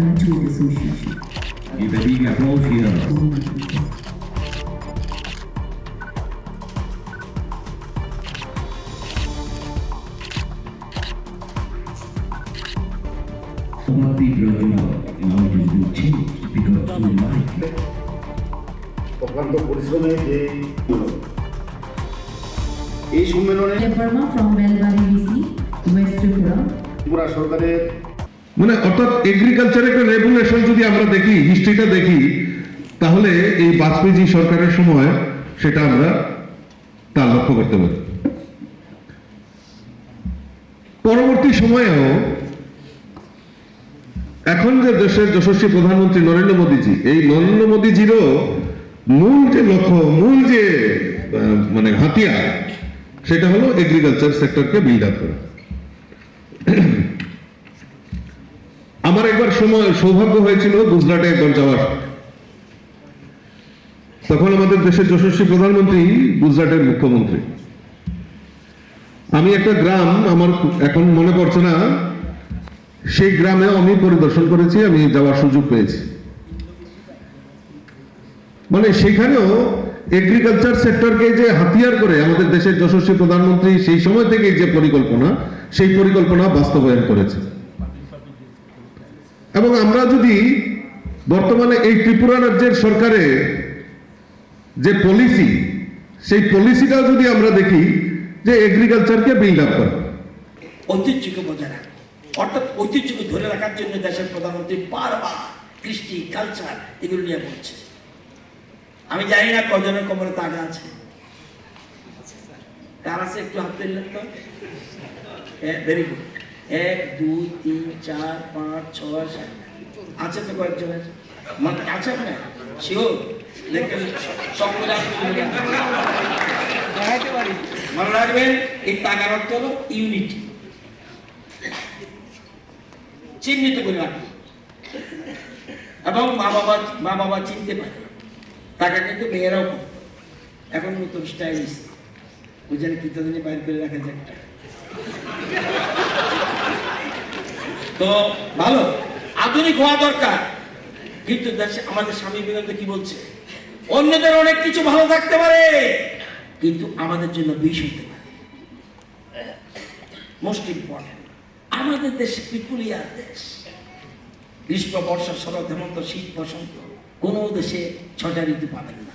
Graduate Association. Give a big applause here. Some of the graduate now is being changed because we like it. অক্লান্ত পরিশ্রমে যে এই সম্মেলনে from Belbari VC, West Tripura. Tripura সরকারের মানে অর্থাৎ এগ্রিকালচার একটা রেগুলেশন যদি আমরা দেখি হিস্ট্রিটা দেখি, তাহলে এই বাজপেয়ী সরকারের সময় সেটা আমরা তা লক্ষ্য করতে পারি। পরবর্তী সময়েও এখন যে দেশের যশস্বী প্রধানমন্ত্রী নরেন্দ্র মোদীজি, এই নরেন্দ্র মোদীজিরও মূল যে লক্ষ্য, মূল যে মানে হাতিয়ার, সেটা হলো এগ্রিকালচার সেক্টরকে বিল্ড আপ করা। আমার একবার সময়, সৌভাগ্য হয়েছিল গুজরাটে একবার যাওয়ার। তখন আমাদের দেশের যশস্বী প্রধানমন্ত্রী, গুজরাটের মুখ্যমন্ত্রী। আমি একটা গ্রাম, আমার এখন মনে পড়ছে না, সেই গ্রামে আমি পরিদর্শন করেছি, আমি যাওয়ার সুযোগ পেয়েছি। মানে সেখানেও এগ্রিকালচার সেক্টরকে যে হাতিয়ার করে আমাদের দেশের যশস্বী প্রধানমন্ত্রী সেই সময় থেকে যে পরিকল্পনা, সেই পরিকল্পনা বাস্তবায়ন করেছে। এবং আমরা যদি বর্তমানে এই ত্রিপুরা রাজ্যের সরকারে যে পলিসি সেই পলিসিটাও যদি আমরা দেখি যে এগ্রিকালচারকে বিল্ড আপ করা। ঐতিহ্যকে বজায় রাখা। অর্থাৎ ঐতিহ্যকে ধরে রাখার জন্য দেশের প্রধানমন্ত্রী বারবার কৃষ্টি কালচার এগুলো নিয়ে বলছে। আমি জানি না কজনের কোমরে তাগা আছে। কার আছে একটু হাত দিলেন তো? ভেরি গুড এক দুই তিন চার পাঁচ ছয় সাত। আছে তো কয়েকজনের? মানে আছে আপনার শিওর আপনি মনে রাখবেন এই টাকার অর্থ হলো ইউনিটি চিহ্নিত করে রাখবে এবং মা বাবা মা বাবা চিনতে পারে। টাকা কিন্তু মেয়েরাও এখন নতুন স্টাইল জন্য কি তাদের বাইর করে রাখা যায় একটা। তো ভালো, আধুনিক হওয়া দরকার। কিন্তু আমাদের স্বামী বিবেকানন্দ কি বলছে? অন্যদের অনেক কিছু ভালো থাকতে পারে, কিন্তু আমাদের জন্য বিষ হতে পারে। মোস্ট ইম্পর্টেন্ট আমাদের দেশ পিকুলিয়ার দেশ। গ্রীষ্ম বর্ষা শরৎ, হেমন্ত, শীত, বসন্ত, কোনো দেশে ছটা ঋতু পাবেন না।